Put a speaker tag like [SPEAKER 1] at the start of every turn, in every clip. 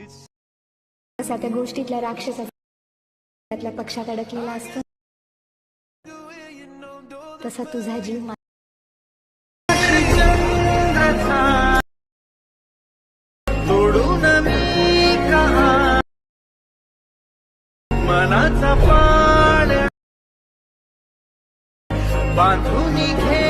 [SPEAKER 1] असा त्या गोष्टीतल्या राक्षसातल्या पक्षात अडकलेला असतो. तसा तुझा जीव
[SPEAKER 2] मनाचा पाण्या बांधून घे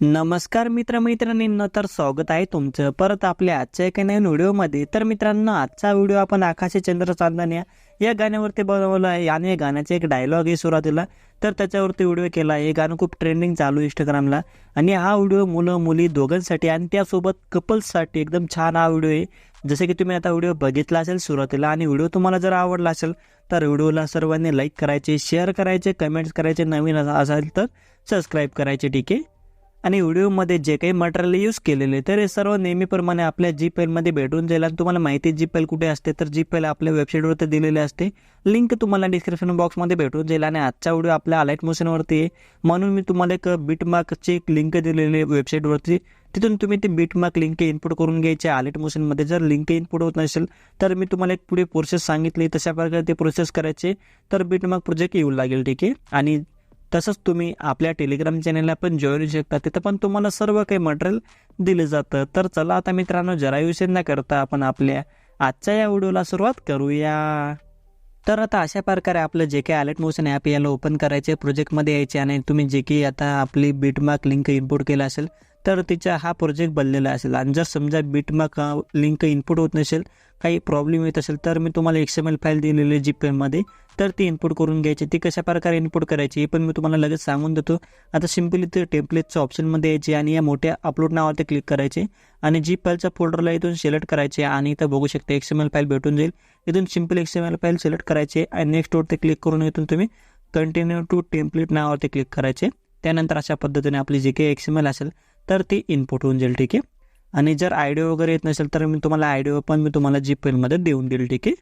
[SPEAKER 2] नमस्कार मित्रमैत्रिणींना तर स्वागत आहे तुमचं. परत आपल्या आजच्या एका नवीन व्हिडिओमध्ये. तर मित्रांनो आजचा व्हिडिओ आपण आकाशी चंद्र चांदण्या या गाण्यावरती बनवला आहे. आणि या गाण्याचा एक डायलॉग आहे सुरुवातीला. तर त्याच्यावरती व्हिडिओ केला हे गाणं खूप ट्रेंडिंग चालू आहे इंस्टाग्रामला आणि हा व्हिडिओ मुलं मुली दोघांसाठी आणि त्यासोबत कपल्ससाठी एकदम छान हा व्हिडिओ आहे. जसे की तुम्ही आता व्हिडिओ बघितला असेल सुरुवातीला आणि व्हिडिओ तुम्हाला जर आवडला असेल तर व्हिडिओला सर्वांनी लाईक करायचे शेअर करायचे कमेंट्स करायचे नवीन असेल तर सबस्क्राईब करायचे ठीक आहे? आणि व्हिडिओमध्ये जे काही मटेरियल यूज केलेले तर हे सर्व नेहमीप्रमाणे आपल्या जी पेलमध्ये भेटून जाईल. आणि तुम्हाला माहिती जी पेल कुठे असते तर जी पेल आपल्या वेबसाईटवरती दिलेली असते. लिंक तुम्हाला डिस्क्रिप्शन बॉक्समध्ये भेटून जाईल. आणि आजचा व्हिडिओ आपल्या अलाईट मोशनवरती आहे. म्हणून मी तुम्हाला एक बीटमार्कची एक लिंक दिलेली आहे वेबसाईटवरती तिथून तुम्ही ती बीटमार्क लिंक इनपुट करून घ्यायची. आलेट मोशनमध्ये जर लिंक इनपुट होत नसेल तर मी तुम्हाला एक पुढे प्रोसेस सांगितली. तशा प्रकारे ते प्रोसेस करायचे. तर बीटमार्क प्रोजेक्ट येऊ लागेल ठीक आहे? आणि तसंच तुम्ही आपल्या टेलिग्राम चॅनलला पण जॉईन होऊ शकता. तिथं पण तुम्हाला सर्व काही मटेरियल दिलं जातं. तर चला आता मित्रांनो जरा विषय न करता आपण आपल्या आजच्या या व्हिडिओला सुरुवात करूया. तर आता अशा प्रकारे आपलं जे काही अलर्ट मोशन ॲप याला ओपन करायचे प्रोजेक्टमध्ये यायचे आणि तुम्ही जे काही आता आपली बीटमार्क लिंक इनपुट केला असेल तर तिचा हा प्रोजेक्ट बनलेला असेल. आणि जर समजा बीटमार्क लिंक इनपुट होत नसेल काही प्रॉब्लेम येत असेल तर मी तुम्हाला एक्स एम एल फाईल दिलेली आहे जी तर ती इनपुट करून घ्यायची. ती कशा प्रकारे इनपुट करायची हे पण मी तुम्हाला लगेच सांगून देतो. आता सिम्पली ते टेम्पलेटच्या ऑप्शनमध्ये यायचे आणि या मोठ्या अपलोड नावावरती क्लिक करायचे. आणि जी फाईलच्या फोल्डरला इथून सिलेक्ट करायचे आणि इथं बघू शकता एक्स एम एल फाईल भेटून जाईल. इथून simple X M L file select करायचे आणि नेक्स्ट वरती क्लिक करून इथून तुम्ही कंटिन्यू टू टेम्पलेट नावावरती क्लिक करायचे. त्यानंतर अशा पद्धतीने आपली जी काही एक्स एम एल असेल तर ती इनपुट होऊन जाईल ठीक आहे? आणि जर आयडिओ वगैरे येत नसेल तर मी तुम्हाला आयडिओ पण मी तुम्हाला जी पेनमध्ये देऊन देईल ठीक आहे?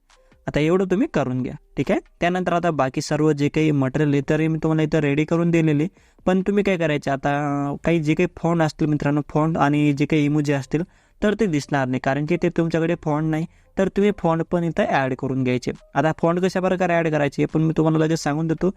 [SPEAKER 2] आता एवढं तुम्ही करून घ्या ठीक आहे? त्यानंतर आता बाकी सर्व जे काही मटेरियल आहे तरी मी तुम्हाला इथं रेडी करून दिलेली. पण तुम्ही काय करायचे आता काही जे काही फॉन्ट असतील मित्रांनो फॉन्ट आणि जे काही इमोजी असतील तर ते दिसणार नाही. कारण की ते तुमच्याकडे फॉन्ट नाही तर तुम्ही फॉन्ट पण इथं ॲड करून घ्यायचे. आता फॉन्ट कशा प्रकारे ॲड करायचे पण मी तुम्हाला लगेच सांगून देतो.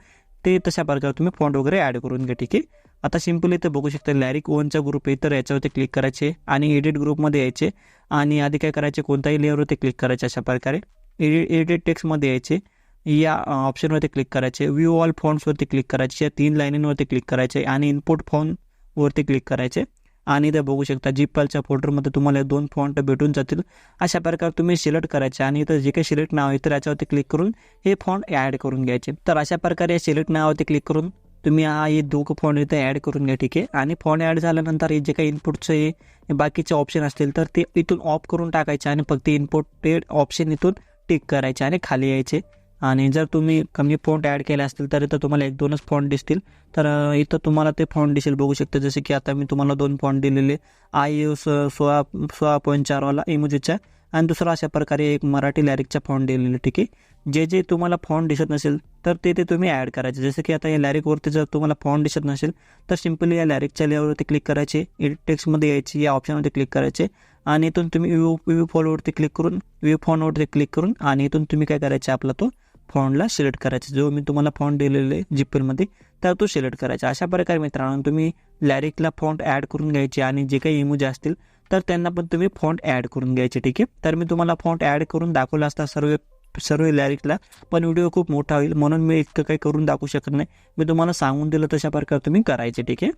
[SPEAKER 2] ते तशा प्रकारे तुम्ही फॉन्ट वगैरे ॲड करून घ्या ठीक आहे? आता सिंपल इथं बघू शकता लॅरिक ओनचा ग्रुप आहे तर याच्यावरती क्लिक करायचे आणि एडिट ग्रुपमध्ये यायचे आणि आधी काय करायचे कोणत्याही लेअरवरती क्लिक करायचे अशा प्रकारे. एडिट एडिट टेक्स्टमध्ये यायचे या ऑप्शनवरती क्लिक करायचे व्ह्यू ऑल फॉन्ट्सवरती क्लिक करायचे या तीन लाईनींवरती क्लिक करायचे आणि इनपुट फॉन्टवरती क्लिक करायचे. आणि इथं बघू शकता जीपलच्या फोल्डरमध्ये तुम्हाला दोन फॉन्ट भेटून जातील. अशा प्रकारे तुम्ही सिलेक्ट करायचे आणि इथं जे काही सिलेक्ट नाव आहे तर याच्यावरती क्लिक करून हे फॉन्ट ॲड करून घ्यायचे. तर अशा प्रकारे या सिलेक्ट नावावरती क्लिक करून तुम्ही हा हे दोघं फॉन्ट इथं ॲड करून घ्या ठीक आहे? आणि फॉन्ट ॲड झाल्यानंतर हे जे काही इनपुटचं हे बाकीचे ऑप्शन असतील तर ते इथून ऑफ करून टाकायचे आणि फक्त इनपुटेड ऑप्शन इथून टिक करायचे आणि खाली यायचे. आणि जर तुम्ही कमी फॉन्ट ॲड केले असतील तर इथं तुम्हाला एक दोनच फॉन्ट दिसतील. तर इथं तुम्हाला ते फॉन्ट दिसेल बघू शकता. जसे की आता मी तुम्हाला दोन फॉन्ट दिलेले. आय यू सोळा सोळा पॉईंट चारवाला इमोजीचा. आणि दुसरा अशा प्रकारे एक मराठी लॅरिकचा फॉन्ट दिलेलं ठीक आहे. जे जे तुम्हाला फॉन्ट दिसत नसेल तर ते ते तुम्ही ॲड करायचे. जसं की आता या लॅरिकवरती जर तुम्हाला फॉन्ट दिसत नसेल तर सिम्पली या लॅरिकच्या लेवलवरती क्लिक करायचे. एडिट टेक्स्टमध्ये यायची या ऑप्शनवरती क्लिक करायचे. आणि इथून तुम्ही व्यू व्यू फॉलवरती क्लिक करून व्यू फॉनवरती क्लिक करून आणि इथून तुम्ही काय करायचे आपला तो फॉन्टला सिलेक्ट करायचा. जो मी तुम्हाला फॉन्ट दिलेले आहे जीपेलमध्ये तर तो सिलेक्ट करायचा. अशा प्रकारे मित्रांनो तुम्ही लॅरिकला फॉन्ट ॲड करून घ्यायचे. आणि जे काही इमोज असतील तर त्यांना पण तुम्ही फॉन्ट ॲड करून घ्यायचे ठीक आहे? तर मी तुम्हाला फॉन्ट ॲड करून दाखवला असता सर्व सर्व लॅरिकला पण व्हिडिओ खूप मोठा होईल म्हणून मी इतकं काही करून दाखवू शकत नाही. मी तुम्हाला सांगून दिलं तशा प्रकारे तुम्ही करायचे ठीक आहे?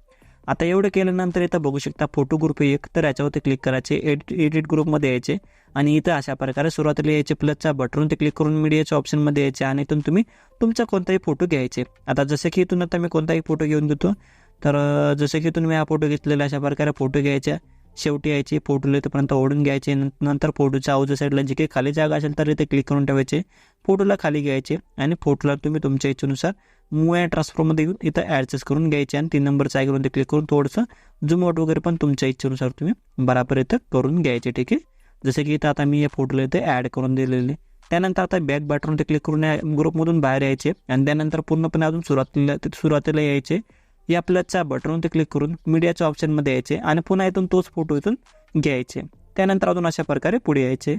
[SPEAKER 2] आता एवढं केल्यानंतर इथं बघू शकता फोटो ग्रुप एक तर याच्यावरती क्लिक करायचे एडिट एडिट ग्रुपमध्ये यायचे आणि इथं अशा प्रकारे सुरुवातीला यायचे प्लसच्या बटन ते क्लिक करून मीडियाच्या ऑप्शनमध्ये यायचे आणि इथून तुम्ही तुमचा कोणताही फोटो घ्यायचे. आता जसं की इथून आता मी कोणताही फोटो घेऊन देतो तर जसे जसं की इथून मी हा फोटो घेतलेला अशा प्रकारे फोटो घ्यायचा शेवटी यायचे फोटोला इथपर्यंत ओढून घ्यायचे नंतर फोटोच्या आऊच्या साईडला जे काही खाली जागा असेल तर इथे क्लिक करून ठेवायचे. फोटोला खाली घ्यायचे आणि फोटोला तुम्ही तुमच्या इच्छेनुसार मूव अँड ट्रान्सफॉर्ममध्ये येऊन इथं ॲडजस्ट करून घ्यायचे आणि तीन नंबरच्या आयकॉनवर ते क्लिक करून थोडंसं झूम आउट वगैरे पण तुमच्या इच्छेनुसार तुम्ही बराबर इथं करून घ्यायचे ठीक आहे? जसं की इथं आता मी या फोटोला इथे ॲड करून दिलेले. त्यानंतर आता बॅक बटनवरती क्लिक करून या ग्रुपमधून बाहेर यायचे आणि त्यानंतर पूर्णपणे अजून सुरुवातीला सुरुवातीला यायचे. या प्लसच्या बटनवरती क्लिक करून मीडियाच्या ऑप्शनमध्ये यायचे आणि पुन्हा इथून तोच फोटो इथून घ्यायचे. त्यानंतर अजून अशा प्रकारे पुढे यायचे.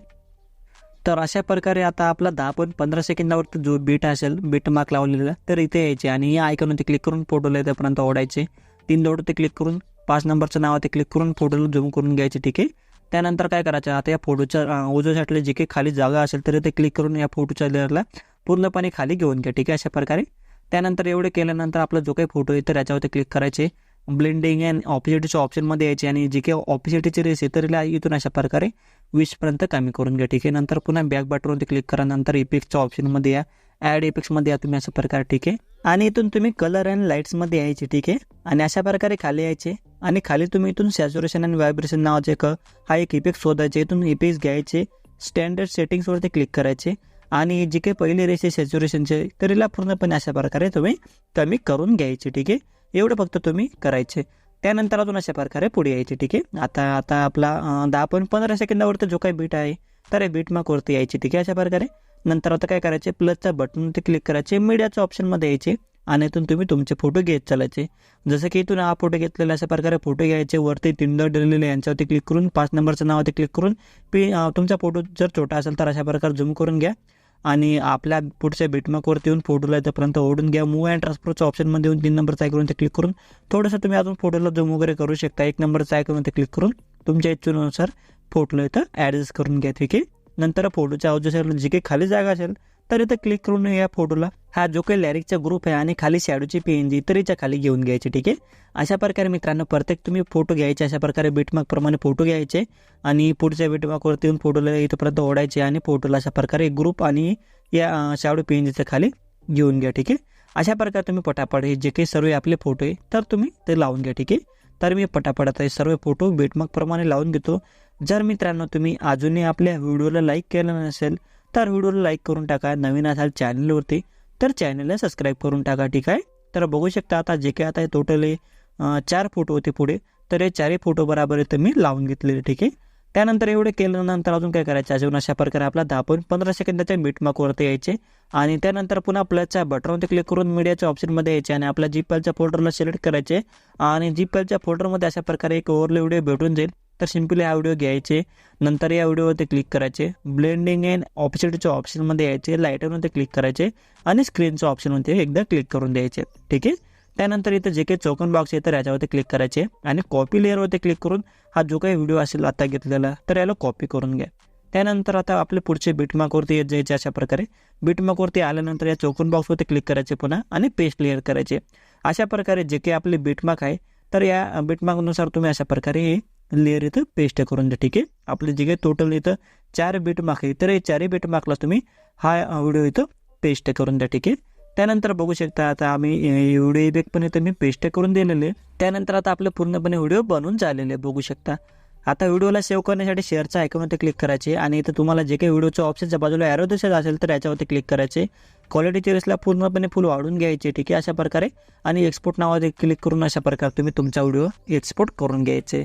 [SPEAKER 2] तर अशा प्रकारे आता आपला दहा पण पंधरा सेकंदावरती जो बीट असेल बीट मार्क लावलेला तर इथे यायचे आणि या आयकॉनवरती क्लिक करून फोटोला इथेपर्यंत ओढायचे. तीन दोडवरती क्लिक करून पाच नंबरचं नावावरती क्लिक करून फोटोला झूम करून घ्यायचे ठीक आहे? त्यानंतर काय करायचं आता या फोटोच्या ओझो साईडला जे काही खाली जागा असेल तर ते क्लिक करून या फोटोच्या लेअरला पूर्णपणे खाली घेऊन घ्या ठीक आहे? अशा प्रकारे त्यानंतर एवढे केल्यानंतर आपला जो काही फोटो आहे तर याच्यावरती क्लिक करायचे ब्लेंडिंग अँड ऑपॉसिटीच्या ऑप्शनमध्ये यायचे आणि जी काही ऑपॉसिटीची रेस आहे तर इथून अशा प्रकारे वीसपर्यंत कमी करून घ्या. ठीक आहे? नंतर पुन्हा बॅक बटनवरती क्लिक करा. नंतर इपिक्सच्या ऑप्शनमध्ये या. ॲड इपिक्समध्ये या तुम्ही अशा प्रकारे. ठीक आहे? आणि इथून तुम्ही कलर अँड लाईट्समध्ये यायचे. ठीक आहे? आणि अशा प्रकारे खाली यायचे. आणि खाली तुम्ही इथून सॅच्युरेशन अँड व्हायब्रेशन नावाचे एक हा एक इफेक्ट शोधायचे. इथून इफेक्ट्स घ्यायचे. स्टँडर्ड सेटिंग्सवरती क्लिक करायचे. आणि जे काही पहिले रेस आहे सॅच्युरेशनचे तर हिला पूर्णपणे अशा प्रकारे तुम्ही कमी करून घ्यायचे ठीक आहे? एवढं फक्त तुम्ही करायचे. त्यानंतर अजून अशा प्रकारे पुढे यायचे ठीक आहे? आता आता आपला दहा पण पंधरा सेकंदावरती जो काही बीट आहे तर बीट मार्कवरती यायचे ठीक आहे? अशा प्रकारे. नंतर आता काय करायचे? प्लसच्या बटनवरती क्लिक करायचे मीडियाच्या ऑप्शनमध्ये यायचे आणि इथून तुम्ही तुमचे फोटो घेत चालायचे. जसं की इथून हा फोटो घेतलेला अशा प्रकारे फोटो घ्यायचे वरती तीन दिलेले यांच्यावरती क्लिक करून पाच नंबरचं नावावरती क्लिक करून पी तुमचा फोटो जर छोटा असेल तर अशा प्रकारे झूम करून घ्या. आणि आपल्या पुढच्या बिटमार्कवरती येऊन फोटोला इथंपर्यंत ओढून घ्या. मूव अँड ट्रान्सफरच्या ऑप्शनमध्ये येऊन तीन नंबरचा आयकॉन ते क्लिक करून थोडंसं तुम्ही अजून फोटोला झूम वगैरे करू शकता. एक नंबरचा आयकॉन ते क्लिक करून तुमच्या इच्छेनुसार फोटोला इथं ॲडजस्ट करून घ्या. ठीक आहे? नंतर फोटोच्या अवजच्या असेल जी काही खाली जागा असेल तर इथं क्लिक करून या फोटोला हा जो काही लॅरिकचा ग्रुप आहे आणि खाली शॅडोची पी एन जी खाली घेऊन घ्यायचे ठीक आहे? अशा प्रकारे मित्रांनो प्रत्येक तुम्ही फोटो घ्यायचे अशा प्रकारे बीटमार्कप्रमाणे फोटो घ्यायचे आणि पुढच्या बीटमार्कवरती येऊन फोटोला इथंपर्यंत ओढायचे आणि फोटोला अशा प्रकारे ग्रुप आणि या शॅडो पी एन जीच्या खाली घेऊन घ्या ठीक आहे? अशा प्रकारे तुम्ही पटापट हे जे काही सर्व आपले फोटो आहे तर तुम्ही ते लावून घ्या ठीक आहे? तर मी पटापट आता हे सर्व फोटो बीटमार्कप्रमाणे लावून घेतो. जर मित्रांनो तुम्ही अजूनही आपल्या व्हिडिओला लाईक केलं नसेल तर व्हिडिओला लाईक करून टाका. नवीन असाल चॅनलवरती तर चॅनलला सबस्क्राईब करून टाका ठीक आहे? तर बघू शकता आता जे काही आता टोटल चार फोटो होते पुढे. तर हे चारही फोटो बराबर इथं मी लावून घेतलेले ठीक आहे? त्यानंतर एवढे केल्यानंतर अजून काय करायचं? अजून अशा प्रकारे आपला दहा पॉईंट पंधरा सेकंदाच्या मीटमार्कवरती यायचे. आणि त्यानंतर पुन्हा प्लसच्या बटनवरती क्लिक करून मीडियाच्या ऑप्शनमध्ये यायचे आणि आपल्या जीपलच्या फोल्डरला सिलेक्ट करायचे. आणि जीपलच्या फोल्डरमध्ये अशा प्रकारे एक ओव्हरले व्हिडिओ भेटून जाईल. तर सिम्पली हा व्हिडिओ घ्यायचे नंतर या व्हिडिओवरती क्लिक करायचे ब्लेंडिंग अँड ऑपॉसिटीच्या ऑप्शनमध्ये यायचे लायटरमध्ये क्लिक करायचे आणि स्क्रीनच्या ऑप्शनमध्ये एकदा क्लिक करून द्यायचे. ठीक आहे? त्यानंतर इथं जे काही चौकन बॉक्स आहे तर याच्यावरती क्लिक करायचे आणि कॉपी लेअरवरती क्लिक करून हा जो काही व्हिडिओ असेल आता घेतलेला तर याला कॉपी करून घ्या. त्यानंतर आता आपले पुढचे बिटमाकवरती येत जायचे अशा प्रकारे. बिटमार्कवरती आल्यानंतर या चौकन बॉक्सवरती क्लिक करायचे पुन्हा आणि पेस्ट लेअर करायचे. अशा प्रकारे जे काही आपले बिटमार्क आहे तर या बिटमाकनुसार तुम्ही अशा प्रकारे हे लेअर इथं पेस्ट करून द्या ठीक आहे? आपले जे काही टोटल इथं चार बीटमार्क आहे तर हे चारही बीटमार्कला तुम्ही हा व्हिडिओ इथं पेस्ट करून द्या ठीक आहे? त्यानंतर बघू शकता आता आम्ही व्हिडिओ बेक पण इथं मी पेस्ट करून दिलेले. त्यानंतर आता आपलं पूर्णपणे व्हिडिओ बनून झालेले बघू शकता. आता व्हिडिओला सेव्ह करण्यासाठी शेअरचा आयकॉनवरती क्लिक करायचे आणि इथं तुम्हाला जे काही व्हिडिओच्या ऑप्शनच्या बाजूला ॲरो दिसत असेल तर याच्यावरती क्लिक करायचे. क्वालिटी चेअर्सला पूर्णपणे फुल वाढून घ्यायचे ठीक आहे? अशा प्रकारे. आणि एक्सपोर्ट नावावर क्लिक करून अशा प्रकारे तुम्ही तुमचा व्हिडिओ एक्सपोर्ट करून घ्यायचे.